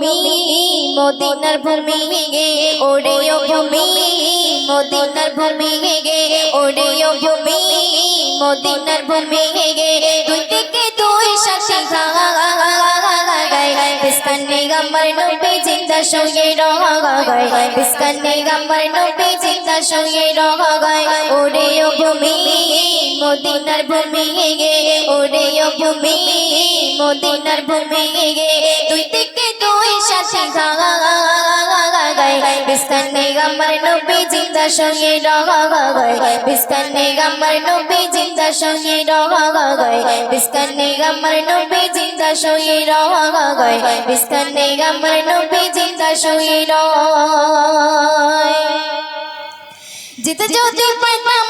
ভূমি মদিনার ভূমি গে ওরে ও ভূমি মদিনার ভূমি গে ওরে ও ভূমি মদিনার ভূমি গে। দুই থেকে দুই সাথে গায় বিস্কানে গাম্বার নবী জিন্দা সঙ্গে রগায় বিস্কানে গাম্বার নবী জিন্দা সঙ্গে রগায় ওরে ও ভূমি মদিনার ভূমি গে ওরে ও ভূমি মদিনার ভূমি গে দুই থেকে দুই শিখা বিস্তার নেই আমার যদি পাইতাম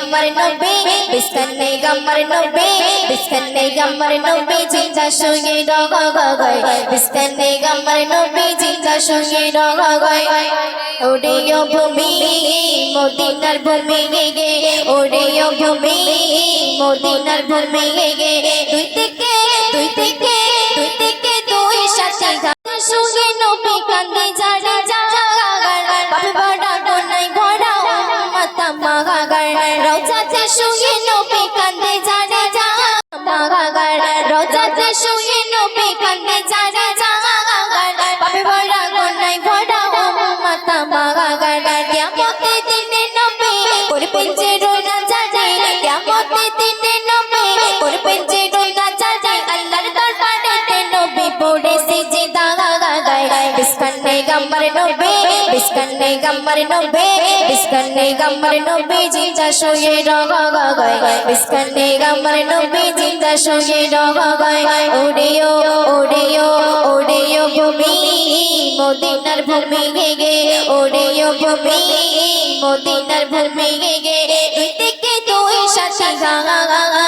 গাম্বার নবী বিস্কানে গাম্বার নবী বিস্কানে গাম্বার নবী জিন্দা সঙ্গে রগায় বিস্কানে গাম্বার নবী জিন্দা সঙ্গে রগায় ওরে ও ভূমি মদিনার ভূমি গে ওরে ভূমি মদিনার ভূমি গে দুই থেকে দুই থেকে রোজাতে সঙ্গে নবী কান্দে জারে জাগাগার। বাপে বড়া কোনাই ভরা মাতা মাগাগার। কিয়ামতে দিনে নবী করবেন যে রোনা জানে। কিয়ামতে দিনে নবী করবেন যে রোনা জানে। আল্লাহর দরবারে নবী পড়ে সিজদা গায় বিস্কানে গাম্বার নবী বিস্কানে গাম্বার নবী বিস্কানে গাম্বার নবী, জিন্দা শোয়ে রগা গায় বিস্কানে গাম্বার নবী, জিন্দা শোয়ে রগা গায় ওড়িও ওড়িও ওড়িও ভূমি, মদিনার ভূমি গে গে। ওড়িও ভূমি, মদিনার ভূমি গে গে। দুই থেকে দুই সাথে গা গা গা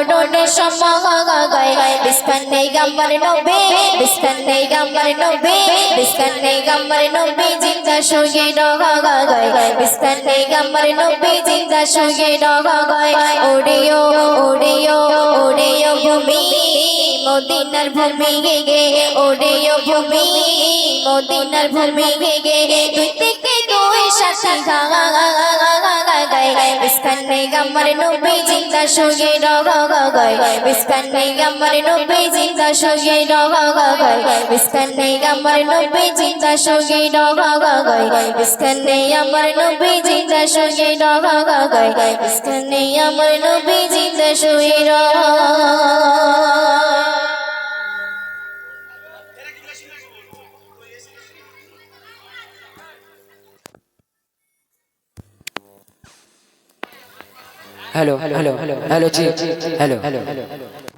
মরণের সময় বিস্কানে গাম্বার নবে বিস্কানে গাম্বার নবে বিস্কানে গাম্বার নবে, জিন্দা সঙ্গে রগায় বিস্কানে গাম্বার নবে, জিন্দা সঙ্গে রগায় ওড়িও ওড়িও ওড়িও ভূমি, মদিনার ভূমি গে ওড়িও ভূমি, মদিনার ভূমি গে দুই থেকে দুই সাথে গয় মিসকান পেগম্বর নবী জিন্দা সঙ্গে রগ গয় মিসকান পেগম্বর নবী জিন্দা সঙ্গে রগ গয় মিসকান পেগম্বর নবী জিন্দা সঙ্গে রগ গয় মিসকান পেগম্বর নবী জিন্দা সঙ্গে রগ গয় মিসকান পেগম্বর নবী জিন্দা সঙ্গে রগ হ্যালো হ্যালো হ্যালো হ্যালো জি হ্যালো হ্যালো